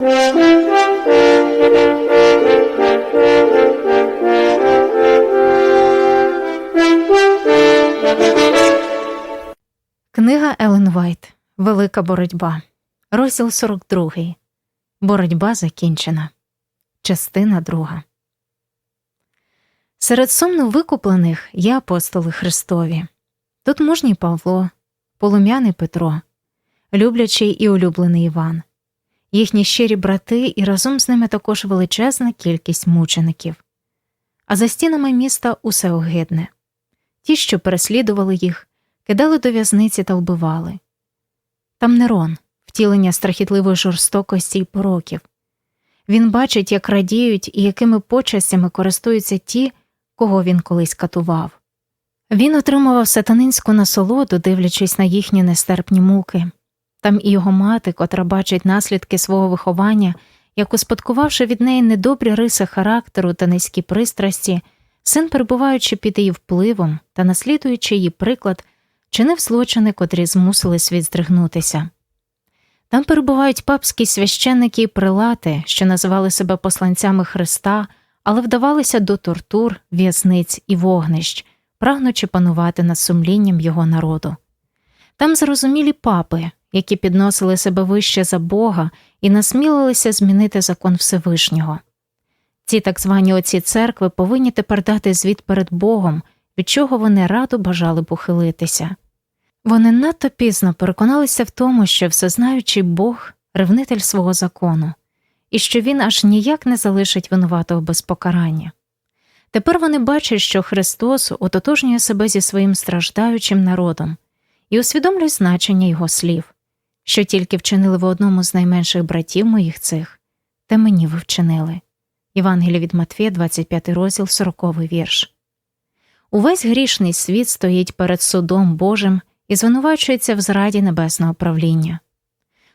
Книга Елен Вайт Велика боротьба. Розділ 42. Боротьба закінчена. Частина 2. Серед сумно викуплених є апостоли Христові. Тут мужній Павло, полум'яний Петро, люблячий і улюблений Іван, їхні щирі брати, і разом з ними також величезна кількість мучеників. А за стінами міста усе огидне ті, що переслідували їх, кидали до в'язниці та вбивали. Там Нерон, втілення страхітливої жорстокості й пороків. Він бачить, як радіють і якими почастями користуються ті, кого він колись катував. Він отримував сатанинську насолоду, дивлячись на їхні нестерпні муки. Там і його мати, котра бачить наслідки свого виховання, як успадкувавши від неї недобрі риси характеру та низькі пристрасті, син, перебуваючи під її впливом та наслідуючи її приклад, чинив злочини, котрі змусили світ здригнутися. Там перебувають папські священники і прилати, що називали себе посланцями Христа, але вдавалися до тортур, в'язниць і вогнищ, прагнучи панувати над сумлінням його народу. Там зрозумілі папи, які підносили себе вище за Бога і насмілилися змінити закон Всевишнього. Ці так звані отці церкви повинні тепер дати звіт перед Богом, від чого вони радо бажали б ухилитися. Вони надто пізно переконалися в тому, що всезнаючий Бог ревнитель свого закону, і що він аж ніяк не залишить винуватого без покарання. Тепер вони бачать, що Христос ототожнює себе зі своїм страждаючим народом і усвідомлюють значення його слів, що тільки вчинили ви одному з найменших братів моїх цих, те мені ви вчинили. Євангелія від Матфія, 25 розділ, 40 вірш. Увесь грішний світ стоїть перед судом Божим і звинувачується в зраді небесного правління.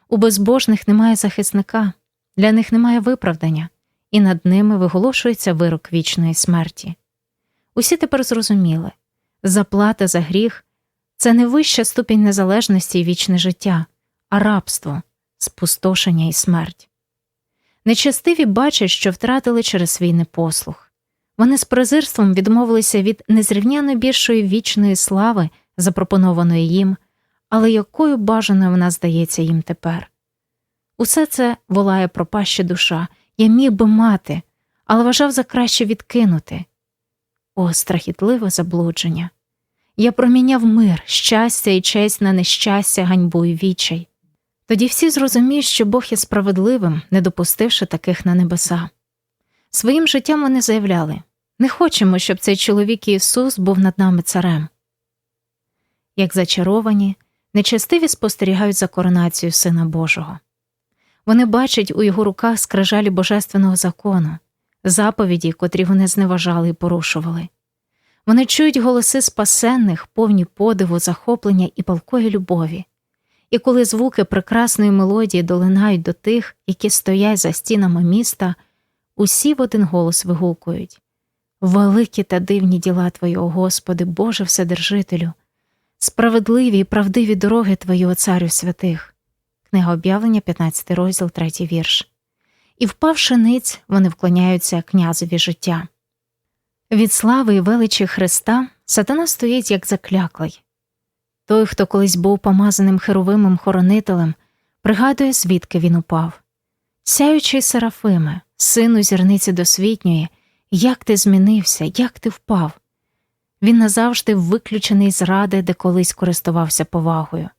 У безбожних немає захисника, для них немає виправдання, і над ними виголошується вирок вічної смерті. Усі тепер зрозуміли заплата за гріх це не вища ступінь незалежності і вічне життя, а рабство, спустошення і смерть. Нечестиві бачать, що втратили через свій непослух. Вони з презирством відмовилися від незрівняно більшої вічної слави, запропонованої їм, але якою бажаною вона здається їм тепер. Усе це волає пропаща душа, я міг би мати, але вважав за краще відкинути. О, страхітливе заблудження! Я проміняв мир, щастя і честь на нещастя, ганьбу і вічай. Тоді всі зрозуміють, що Бог є справедливим, не допустивши таких на небеса. Своїм життям вони заявляли не хочемо, щоб цей чоловік Ісус був над нами царем. Як зачаровані, нечестиві спостерігають за коронацією Сина Божого. Вони бачать у його руках скрижалі божественного закону, заповіді, котрі вони зневажали і порушували. Вони чують голоси спасенних, повні подиву, захоплення і палкої любові. І коли звуки прекрасної мелодії долинають до тих, які стоять за стінами міста, усі в один голос вигукують Великі та дивні діла Твої, Господи, Боже Вседержителю, справедливі і правдиві дороги Твої, Царю святих. Книга об'явлення, 15 розділ, 3 вірш. І впавши ниць, вони вклоняються князеві життя. Від слави і величі Христа сатана стоїть як закляклий. Той, хто колись був помазаним херовимом хоронителем, пригадує, звідки він упав. Сяючий Серафиме, сину зірниці досвітньої, як ти змінився, як ти впав. Він назавжди виключений з ради, де колись користувався повагою.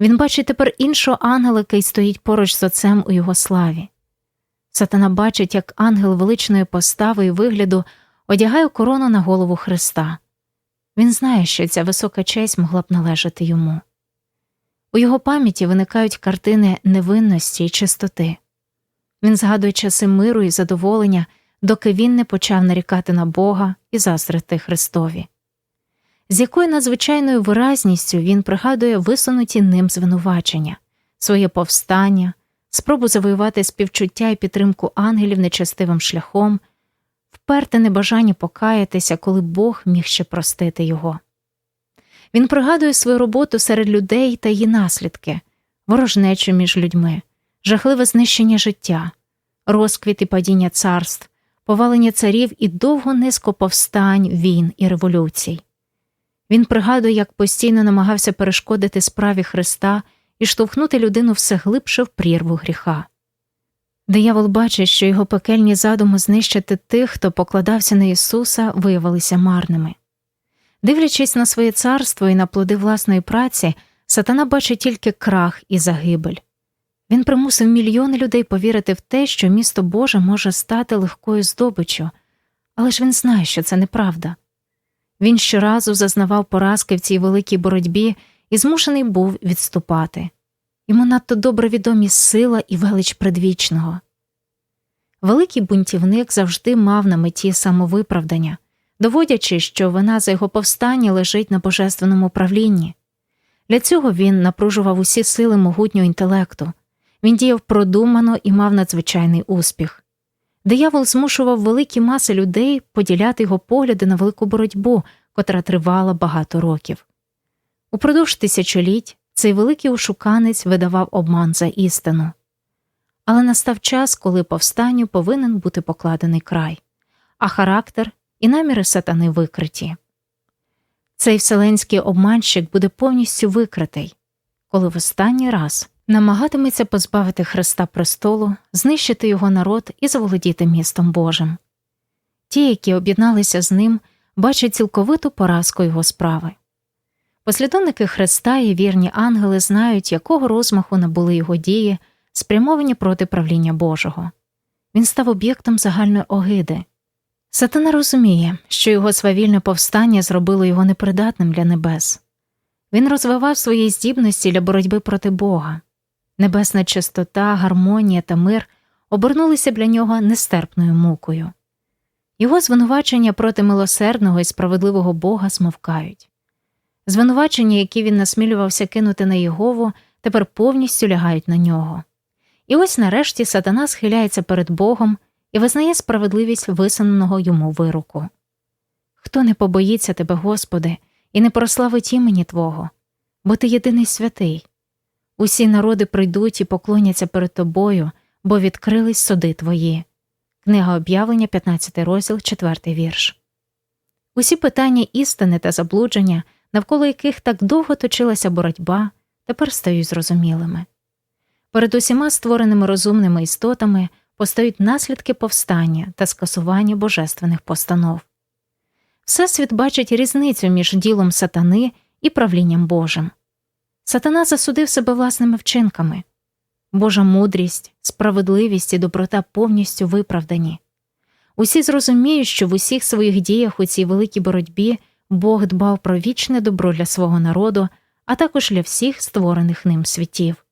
Він бачить тепер іншого ангела, який стоїть поруч з отцем у його славі. Сатана бачить, як ангел величної постави і вигляду одягає корону на голову Христа. Він знає, що ця висока честь могла б належати йому. У його пам'яті виникають картини невинності і чистоти. Він згадує часи миру і задоволення, доки він не почав нарікати на Бога і заздрити Христові. З якою надзвичайною виразністю він пригадує висунуті ним звинувачення, своє повстання, спробу завоювати співчуття і підтримку ангелів нечестивим шляхом, вперте небажання покаятися, коли Бог міг ще простити його. Він пригадує свою роботу серед людей та її наслідки, ворожнечу між людьми, жахливе знищення життя, розквіт і падіння царств, повалення царів і довгу низку повстань, війн і революцій. Він пригадує, як постійно намагався перешкодити справі Христа і штовхнути людину все глибше в прірву гріха. Диявол бачить, що його пекельні задуми знищити тих, хто покладався на Ісуса, виявилися марними. Дивлячись на своє царство і на плоди власної праці, сатана бачить тільки крах і загибель. Він примусив мільйони людей повірити в те, що місто Боже може стати легкою здобиччю, але ж він знає, що це неправда. Він щоразу зазнавав поразки в цій великій боротьбі і змушений був відступати. Йому надто добре відомі сила і велич предвічного. Великий бунтівник завжди мав на меті самовиправдання, доводячи, що вина за його повстання лежить на божественному управлінні. Для цього він напружував усі сили могутнього інтелекту, він діяв продумано і мав надзвичайний успіх. Диявол змушував великі маси людей поділяти його погляди на велику боротьбу, котра тривала багато років. Упродовж тисячоліть цей великий ушуканець видавав обман за істину. Але настав час, коли повстанню повинен бути покладений край, а характер і наміри сатани викриті. Цей вселенський обманщик буде повністю викритий, коли в останній раз намагатиметься позбавити Христа престолу, знищити його народ і заволодіти містом Божим. Ті, які об'єдналися з ним, бачать цілковиту поразку його справи. Послідовники Христа і вірні ангели знають, якого розмаху набули його дії, спрямовані проти правління Божого. Він став об'єктом загальної огиди. Сатана розуміє, що його свавільне повстання зробило його непридатним для небес. Він розвивав свої здібності для боротьби проти Бога. Небесна чистота, гармонія та мир обернулися для нього нестерпною мукою. Його звинувачення проти милосердного і справедливого Бога смовкають. Звинувачення, які він насмілювався кинути на Єгову, тепер повністю лягають на нього. І ось нарешті сатана схиляється перед Богом і визнає справедливість висуненого йому вируку. Хто не побоїться тебе, Господи, і не прославить імені Твого, бо Ти єдиний святий. Усі народи прийдуть і поклоняться перед тобою, бо відкрились суди твої. Книга об'явлення, 15 розділ, 4 вірш. Усі питання істини та заблудження, навколо яких так довго точилася боротьба, тепер стають зрозумілими. Перед усіма створеними розумними істотами постають наслідки повстання та скасування божественних постанов. Всесвіт бачить різницю між ділом сатани і правлінням Божим. Сатана засудив себе власними вчинками. Божа мудрість, справедливість і доброта повністю виправдані. Усі зрозуміють, що в усіх своїх діях у цій великій боротьбі Бог дбав про вічне добро для свого народу, а також для всіх створених ним світів.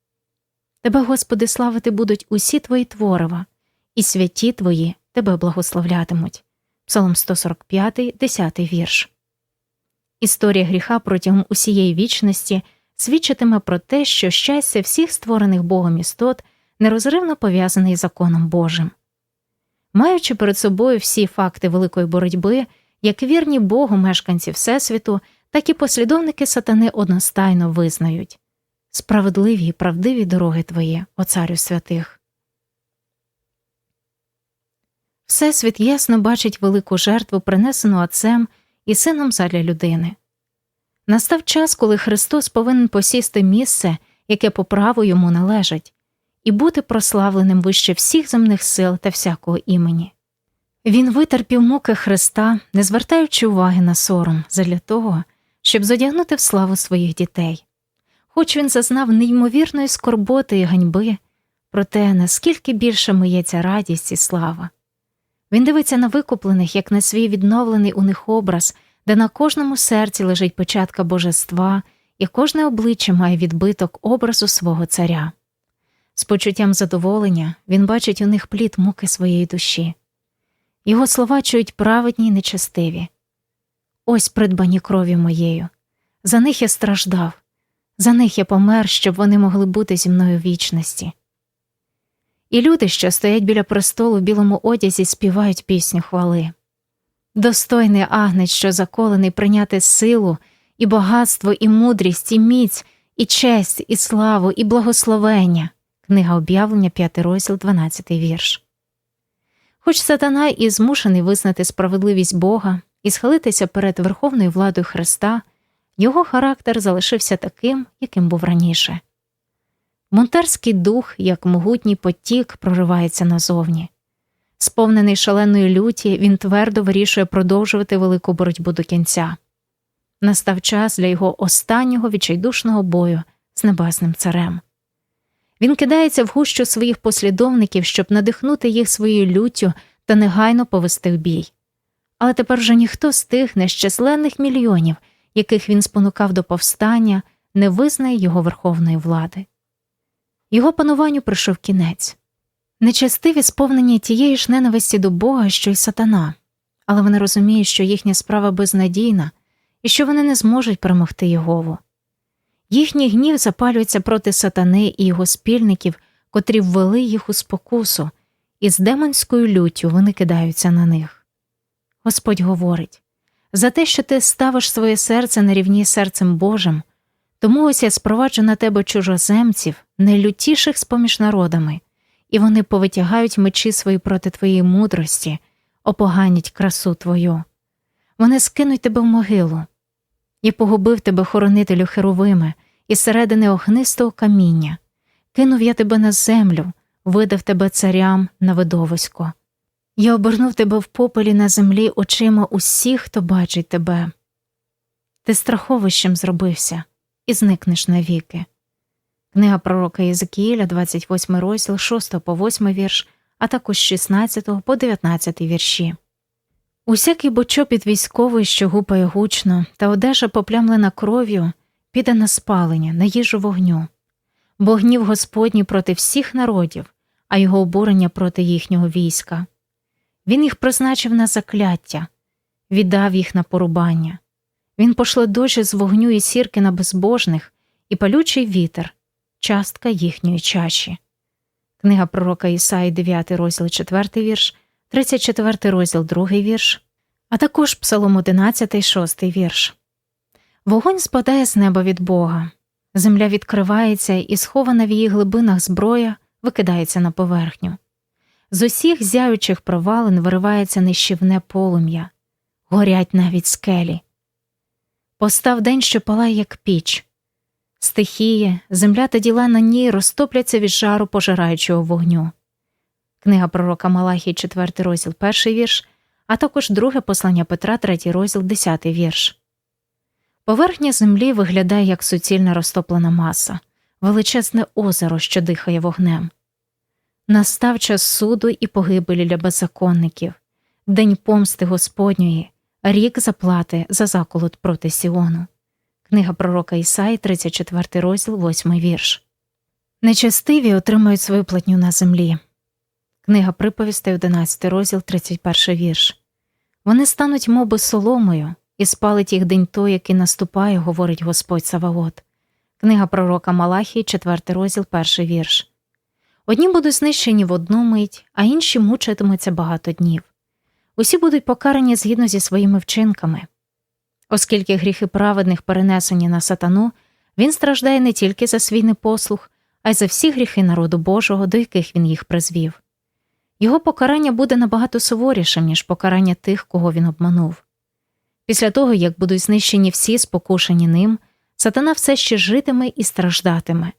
Тебе, Господи, славити будуть усі твої творива, і святі твої тебе благословлятимуть. Псалом 145, 10 вірш. Історія гріха протягом усієї вічності свідчитиме про те, що щастя всіх створених Богом істот нерозривно пов'язане із законом Божим. Маючи перед собою всі факти великої боротьби, як вірні Богу мешканці Всесвіту, так і послідовники сатани одностайно визнають справедливі і правдиві дороги твої, о царю святих. Всесвіт ясно бачить велику жертву, принесену Отцем і сином задля людини. Настав час, коли Христос повинен посісти місце, яке по праву йому належить, і бути прославленим вище всіх земних сил та всякого імені. Він витерпів муки Христа, не звертаючи уваги на сором, задля того, щоб задягнути в славу своїх дітей. Хоч він зазнав неймовірної скорботи і ганьби, проте наскільки більше миється радість і слава. Він дивиться на викуплених, як на свій відновлений у них образ де на кожному серці лежить печатка божества, і кожне обличчя має відбиток образу свого царя. З почуттям задоволення він бачить у них плід муки своєї душі. Його слова чують праведні й нечестиві. Ось придбані крові моєю. За них я страждав, за них я помер, щоб вони могли бути зі мною в вічності. І люди, що стоять біля престолу в білому одязі, співають пісню хвали достойний агнець, що заколений прийняти силу, і багатство, і мудрість, і міць, і честь, і славу, і благословення. Книга об'явлення, 5 розділ, 12 вірш. Хоч сатана і змушений визнати справедливість Бога і схилитися перед верховною владою Христа, його характер залишився таким, яким був раніше. Бунтарський дух, як могутній потік, проривається назовні. Сповнений шаленої люті, він твердо вирішує продовжувати велику боротьбу до кінця. Настав час для його останнього відчайдушного бою з небесним царем. Він кидається в гущу своїх послідовників, щоб надихнути їх своєю люттю та негайно повести в бій. Але тепер вже ніхто з тих нещасленних мільйонів, яких він спонукав до повстання, не визнає його верховної влади. Його пануванню прийшов кінець. Нечестиві сповнені тієї ж ненависті до Бога, що й сатана, але вони розуміють, що їхня справа безнадійна і що вони не зможуть перемогти Єгову. Їхній гнів запалюється проти сатани і його спільників, котрі ввели їх у спокусу, і з демонською люттю вони кидаються на них. Господь говорить за те, що ти ставиш своє серце на рівні серцем Божим, тому ось я спроваджу на тебе чужоземців, найлютіших з поміж народами, і вони повитягають мечі свої проти твоєї мудрості, опоганять красу твою. Вони скинуть тебе в могилу. Я погубив тебе, хоронителю херовими, із середини огнистого каміння, кинув я тебе на землю, видав тебе царям на видовисько. Я обернув тебе в попелі на землі очима усіх, хто бачить тебе. Ти страховищем зробився і зникнеш навіки. Книга пророка Єзекіїля, 28 розділ, 6 по 8 вірш, а також 16 по 19 вірші. Усякий бочопіт військовий, що гупає гучно, та одежа поплямлена кров'ю, піде на спалення, на їжу вогню, бо гнів Господній проти всіх народів, а його обурення проти їхнього війська. Він їх призначив на закляття, віддав їх на порубання. Він пошле дощ з вогню і сірки на безбожних і палючий вітер, частка їхньої чаші. Книга пророка Ісаї, 9 розділ 4 вірш, 34 розділ 2 вірш, а також Псалом 11, 6 вірш. Вогонь спадає з неба від Бога, земля відкривається і схована в її глибинах зброя викидається на поверхню. З усіх зяючих провалин виривається нищівне полум'я, горять навіть скелі. Постав день, що палає, як піч. Стихії, земля та діла на ній розтопляться від жару пожираючого вогню. Книга пророка Малахії, 4 розділ, 1 вірш, а також друге послання Петра, 3 розділ, 10 вірш. Поверхня землі виглядає як суцільна розтоплена маса, величезне озеро, що дихає вогнем. Настав час суду і погибелі для беззаконників, день помсти Господньої, рік заплати за заколот проти Сіону. Книга пророка Ісаї, 34 розділ, 8 вірш. Нечестиві отримають свою платню на землі. Книга приповістей, 11 розділ, 31 вірш. Вони стануть моби соломою, і спалить їх день той, який наступає, говорить Господь Саваот. Книга пророка Малахії, 4 розділ, 1 вірш. Одні будуть знищені в одну мить, а інші мучитимуться багато днів. Усі будуть покарані згідно зі своїми вчинками. Оскільки гріхи праведних перенесені на сатану, він страждає не тільки за свій непослух, а й за всі гріхи народу Божого, до яких він їх призвів. Його покарання буде набагато суворішим, ніж покарання тих, кого він обманув. Після того, як будуть знищені всі спокушені ним, сатана все ще житиме і страждатиме.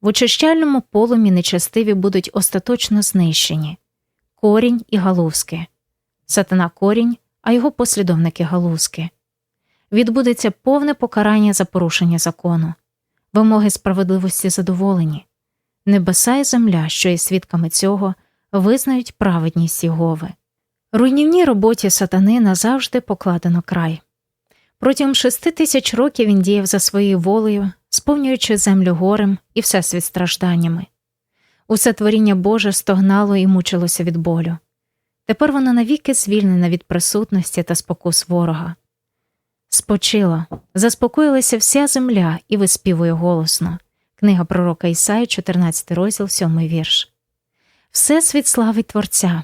В очищальному полумі нечестиві будуть остаточно знищені корінь і галузки, сатана корінь, а його послідовники галузки. Відбудеться повне покарання за порушення закону, вимоги справедливості задоволені, небеса і земля, що є свідками цього, визнають праведність Єгови. Руйнівній роботі сатани назавжди покладено край. Протягом шести тисяч років він діяв за своєю волею, сповнюючи землю горем і всесвіт стражданнями. Усе творіння Боже стогнало і мучилося від болю. Тепер воно навіки звільнене від присутності та спокус ворога. Спочила, заспокоїлася вся земля і виспівує голосно. Книга пророка Ісаї, 14 розділ, 7 вірш. Всесвіт славить Творця,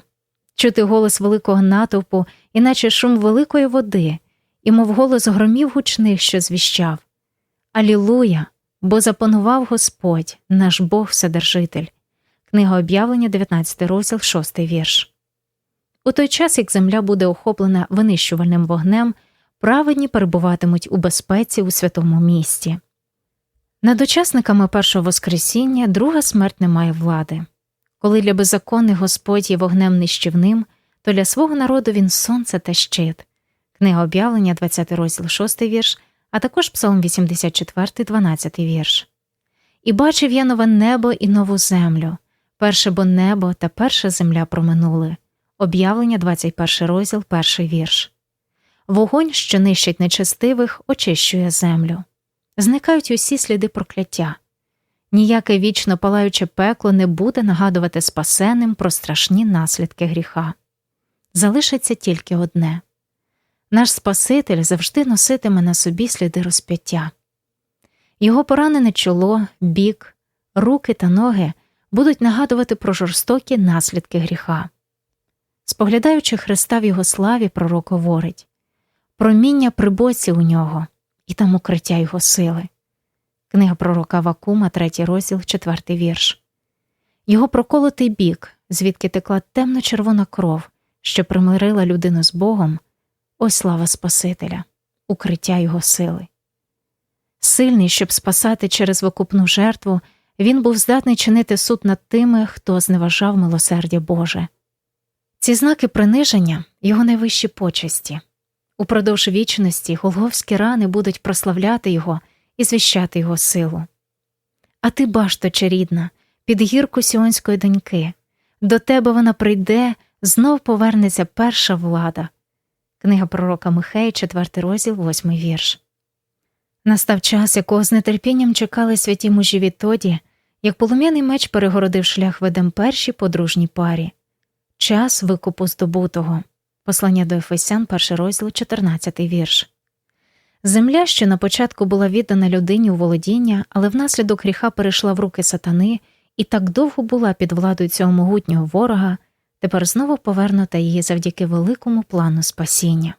чути голос великого натовпу, іначе шум великої води, і мов голос громів гучних, що звіщав Алілуя, бо запанував Господь, наш Бог Вседержитель. Книга об'явлення, 19 розділ, 6 вірш. У той час, як земля буде охоплена винищувальним вогнем, праведні перебуватимуть у безпеці у святому місті. Над учасниками першого Воскресіння друга смерть не має влади. Коли для беззаконних Господь є вогнем нищівним, то для свого народу він сонце та щит. Книга об'явлення, 20 розділ, 6 вірш, а також Псалом 84, 12 вірш. І бачив я нове небо і нову землю, перше бо небо та перша земля проминули. Об'явлення, 21 розділ, перший вірш. Вогонь, що нищить нечестивих, очищує землю. Зникають усі сліди прокляття. Ніяке вічно палаюче пекло не буде нагадувати спасеним про страшні наслідки гріха. Залишиться тільки одне наш Спаситель завжди носитиме на собі сліди розп'яття. Його поранене чоло, бік, руки та ноги будуть нагадувати про жорстокі наслідки гріха. Споглядаючи Христа в його славі, пророк говорить проміння при боці у нього і там укриття його сили. Книга пророка Вакума, 3 розділ, 4 вірш. Його проколотий бік, звідки текла темно червона кров, що примирила людину з Богом, ось слава Спасителя, укриття його сили. Сильний, щоб спасати через викупну жертву, він був здатний чинити суд над тими, хто зневажав милосердя Боже. Ці знаки приниження його найвищі почесті. Упродовж вічності голговські рани будуть прославляти його і звіщати його силу. А ти, башто чарідна, під гірку сіонської доньки, до тебе вона прийде, знов повернеться перша влада. Книга пророка Михея, 4 розділ, 8 вірш. Настав час, якого з нетерпінням чекали святі мужі відтоді, як полум'яний меч перегородив шлях ведем першій подружній парі, час викупу здобутого. Послання до Ефесян, перший розділ, 14 вірш. Земля, що на початку була віддана людині у володіння, але внаслідок гріха перейшла в руки сатани і так довго була під владою цього могутнього ворога, тепер знову повернута її завдяки великому плану спасіння.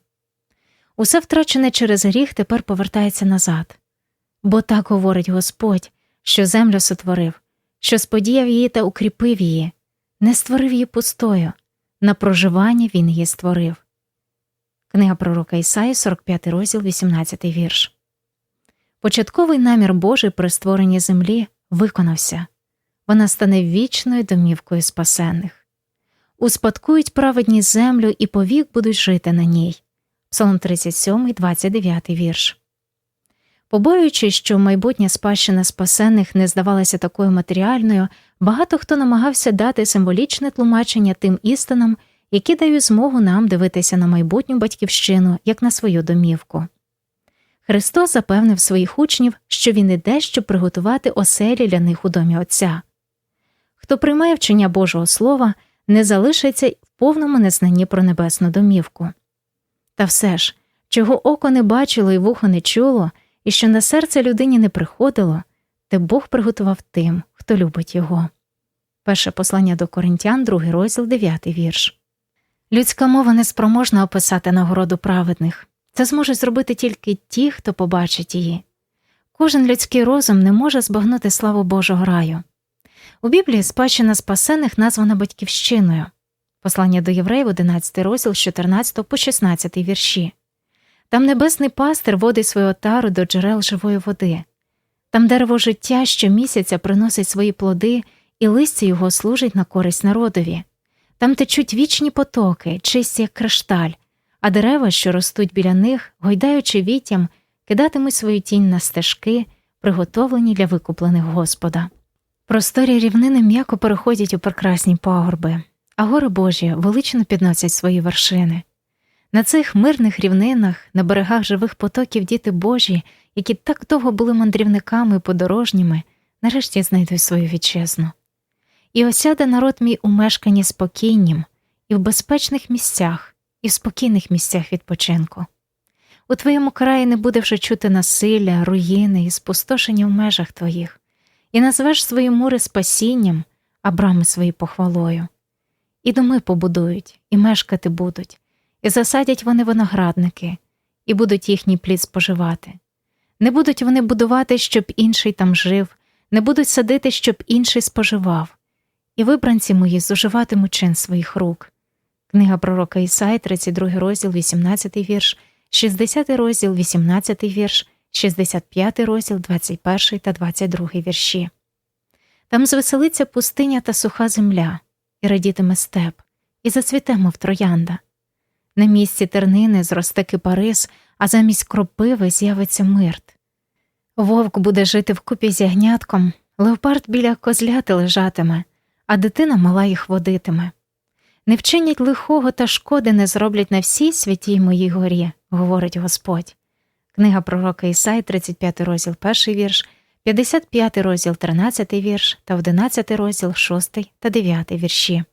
Усе втрачене через гріх тепер повертається назад. Бо так говорить Господь, що землю сотворив, що сподіяв її та укріпив її, не створив її пустою, на проживання він її створив. Книга пророка Ісаї, 45 розділ, 18 вірш. Початковий намір Божий при створенні землі виконався вона стане вічною домівкою спасенних. Успадкують праведні землю і повік будуть жити на ній. Псалом 37, 29 вірш. Побоюючись, що майбутня спадщина спасенних не здавалася такою матеріальною, багато хто намагався дати символічне тлумачення тим істинам, які дають змогу нам дивитися на майбутню батьківщину як на свою домівку. Христос запевнив своїх учнів, що Він іде, щоб приготувати оселі для них у домі Отця. Хто приймає вчення Божого Слова, не залишиться в повному незнанні про небесну домівку. Та все ж, чого око не бачило і вухо не чуло, і що на серце людині не приходило, те Бог приготував тим, хто любить його. Перше послання до Коринтян, другий розділ, дев'ятий вірш. Людська мова не спроможна описати нагороду праведних. Це зможуть зробити тільки ті, хто побачить її. Кожен людський розум не може збагнути славу Божого раю. У Біблії спадщина спасених названа батьківщиною. Послання до євреїв, 11 розділ з 14 по 16 вірші. Там небесний пастир водить свою отару до джерел живої води, там дерево життя щомісяця приносить свої плоди, і листя його служить на користь народові. Там течуть вічні потоки, чисті як кришталь, а дерева, що ростуть біля них, гойдаючи віттям, кидатимуть свою тінь на стежки, приготовлені для викуплених Господа. Просторі рівнини м'яко переходять у прекрасні пагорби, а гори Божі велично підносять свої вершини. На цих мирних рівнинах, на берегах живих потоків діти Божі, які так довго були мандрівниками подорожніми, нарешті знайдуть свою вітчизну. І осяде народ мій у мешканні спокійнім, і в безпечних місцях, і в спокійних місцях відпочинку. У твоєму краї не буде вже чути насилля, руїни і спустошення в межах твоїх, і назвеш свої мури спасінням, а брами свої похвалою. І доми побудують, і мешкати будуть, і засадять вони виноградники, і будуть їхній плід споживати. Не будуть вони будувати, щоб інший там жив, не будуть садити, щоб інший споживав, і вибранці мої зуживатимуть чин своїх рук. Книга пророка Ісаї, 32 розділ, 18 вірш, 60 розділ, 18 вірш, 65 розділ, 21 та 22 вірші. Там звеселиться пустиня та суха земля, і радітиме степ, і зацвіте, мов троянда. На місці тернини зросте кипарис, а замість кропиви з'явиться мирт. Вовк буде жити вкупі з ягнятком, леопард біля козляти лежатиме, а дитина мала їх водитиме. Не вчинять лихого та шкоди не зроблять на всій святій моїй горі, говорить Господь. Книга пророка Ісай, 35 розділ, 1 вірш, 55 розділ, 13 вірш та 11 розділ, 6 та 9 вірші.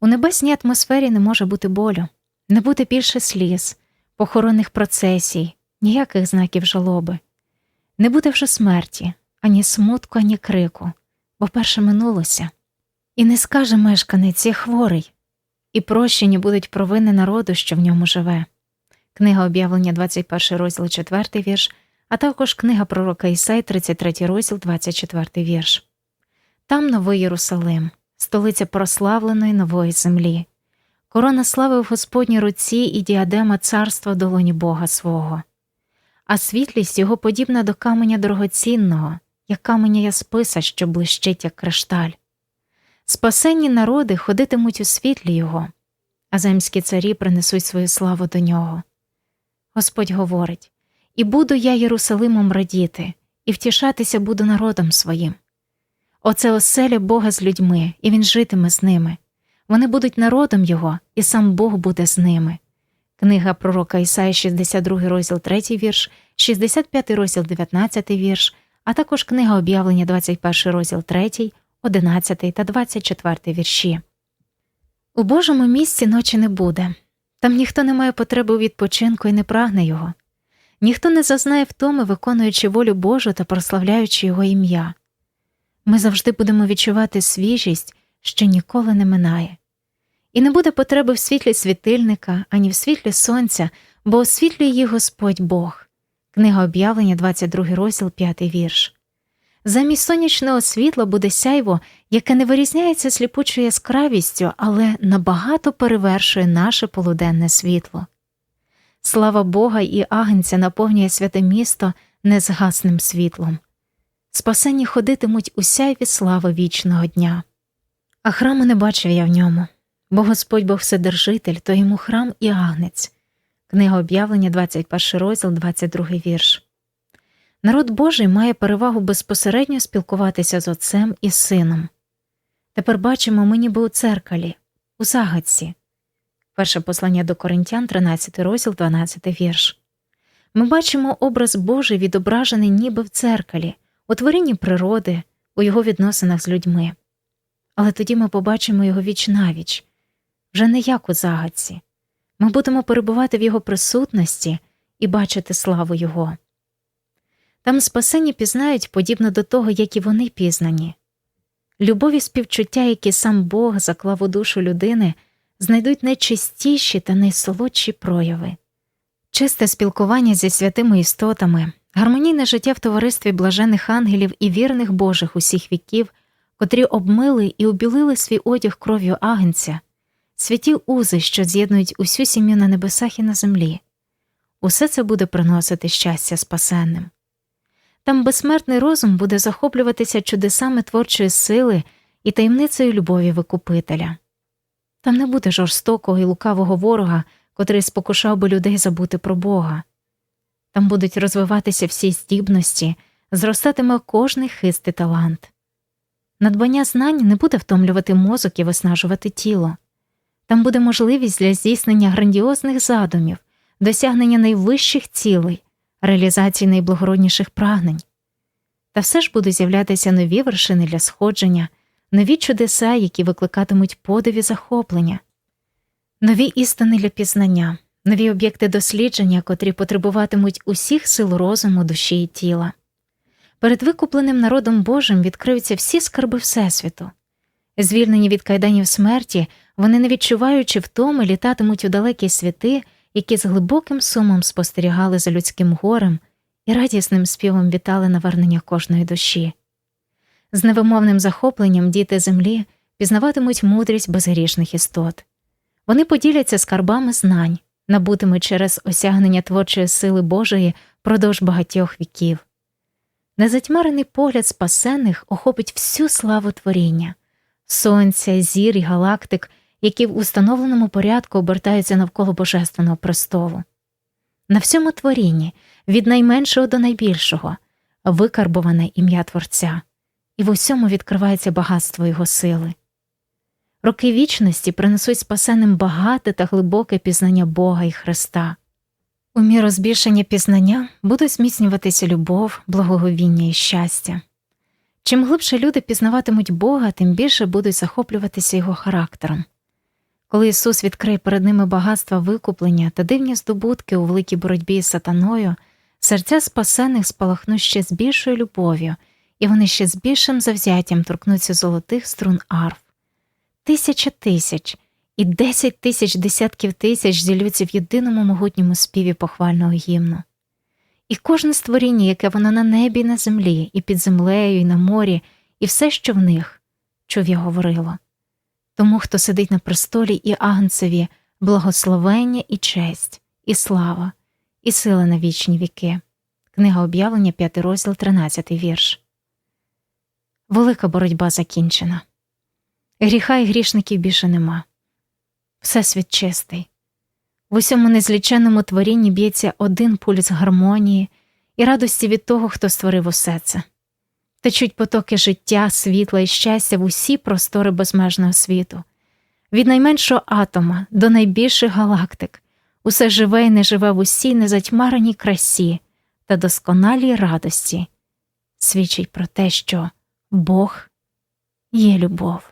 У небесній атмосфері не може бути болю, не буде більше сліз, похоронних процесій, ніяких знаків жалоби. Не буде вже смерті, ані смутку, ані крику, бо перше минулося. І не скаже мешканець «Я хворий, і прощені будуть провини народу, що в ньому живе. Книга об'явлення, 21 розділ, 4 вірш, а також книга пророка Ісай, 33 розділ, 24 вірш. Там новий Єрусалим, столиця прославленої нової землі, корона слави в Господній руці і діадема царства в долоні Бога свого, а світлість його подібна до каменя дорогоцінного, як каменя ясписа, що блищить, як кришталь. Спасенні народи ходитимуть у світлі Його, а земські царі принесуть свою славу до нього. Господь говорить І буду я Єрусалимом радіти, і втішатися буду народом своїм. Оце оселя Бога з людьми, і він житиме з ними. Вони будуть народом Його, і сам Бог буде з ними. Книга пророка Ісаї, 62 розділ 3 вірш, 65 розділ 19 вірш, а також книга об'явлення 21 розділ 3, 11 та 24 вірші. У Божому місці ночі не буде. Там ніхто не має потреби у відпочинку і не прагне його, ніхто не зазнає втоми, виконуючи волю Божу та прославляючи Його ім'я. Ми завжди будемо відчувати свіжість, що ніколи не минає. І не буде потреби в світлі світильника, ані в світлі сонця, бо освітлює її Господь Бог. Книга об'явлення, 22 розділ, 5 вірш. Замість сонячного світла буде сяйво, яке не вирізняється сліпучою яскравістю, але набагато перевершує наше полуденне світло. Слава Бога і агнця наповнює святе місто незгасним світлом. Спасені ходитимуть у сяйві слави вічного дня. А храму не бачив я в ньому, бо Господь Бог Вседержитель, то йому храм і агнець. Книга об'явлення, 21 розділ, 22 вірш. Народ Божий має перевагу безпосередньо спілкуватися з Отцем і Сином. Тепер бачимо ми ніби у церкалі, у загадці. Перше послання до Коринтян, 13 розділ, 12 вірш. Ми бачимо образ Божий відображений ніби в церкалі, у творінні природи, у його відносинах з людьми. Але тоді ми побачимо його віч навіч, вже не як у загадці. Ми будемо перебувати в його присутності і бачити славу Його. Там спасені пізнають подібно до того, як і вони пізнані. Любов і співчуття, які сам Бог заклав у душу людини, знайдуть найчистіші та найсолодші прояви, чисте спілкування зі святими істотами, гармонійне життя в товаристві блажених ангелів і вірних Божих усіх віків, котрі обмили і обілили свій одяг кров'ю агнця, святі узи, що з'єднують усю сім'ю на небесах і на землі. Усе це буде приносити щастя спасенним. Там безсмертний розум буде захоплюватися чудесами творчої сили і таємницею любові Викупителя. Там не буде жорстокого і лукавого ворога, котрий спокушав би людей забути про Бога. Там будуть розвиватися всі здібності, зростатиме кожний хистий талант. Надбання знань не буде втомлювати мозок і виснажувати тіло. Там буде можливість для здійснення грандіозних задумів, досягнення найвищих цілей реалізації найблагородніших прагнень. Та все ж будуть з'являтися нові вершини для сходження, нові чудеса, які викликатимуть подиві захоплення, нові істини для пізнання, нові об'єкти дослідження, котрі потребуватимуть усіх сил розуму, душі і тіла. Перед викупленим народом Божим відкриються всі скарби Всесвіту. Звільнені від кайданів смерті, вони, не відчуваючи втоми, літатимуть у далекі світи які з глибоким сумом спостерігали за людським горем і радісним співом вітали навернення кожної душі. З невимовним захопленням діти землі пізнаватимуть мудрість безгрішних істот. Вони поділяться скарбами знань, набутими через осягнення творчої сили Божої продовж багатьох віків. Незатьмарений погляд спасених охопить всю славу творіння, сонця, зір і галактик, які в установленому порядку обертаються навколо Божественного престолу. На всьому творінні, від найменшого до найбільшого, викарбуване ім'я Творця, і в усьому відкривається багатство його сили. Роки вічності принесуть спасеним багате та глибоке пізнання Бога і Христа. У міру збільшення пізнання будуть зміцнюватися любов, благоговіння і щастя. Чим глибше люди пізнаватимуть Бога, тим більше будуть захоплюватися його характером. Коли Ісус відкриє перед ними багатства викуплення та дивні здобутки у великій боротьбі з сатаною, серця спасених спалахнуть ще з більшою любов'ю, і вони ще з більшим завзяттям торкнуться золотих струн арф. Тисяча тисяч і десять тисяч десятків тисяч зілються в єдиному могутньому співі похвального гімну. І кожне створіння, яке воно на небі, і на землі, і під землею, і на морі, і все, що в них, чув я говорило. Тому, хто сидить на престолі і агнцеві, благословення і честь, і слава, і сила на вічні віки. Книга об'явлення, 5 розділ, 13 вірш. Велика боротьба закінчена. Гріха і грішників більше нема. Всесвіт чистий. В усьому незліченному творінні б'ється один пульс гармонії і радості від того, хто створив усе це. Течуть потоки життя, світла і щастя в усі простори безмежного світу, від найменшого атома до найбільших галактик, усе живе і неживе в усій незатьмареній красі та досконалій радості, свідчить про те, що Бог є любов.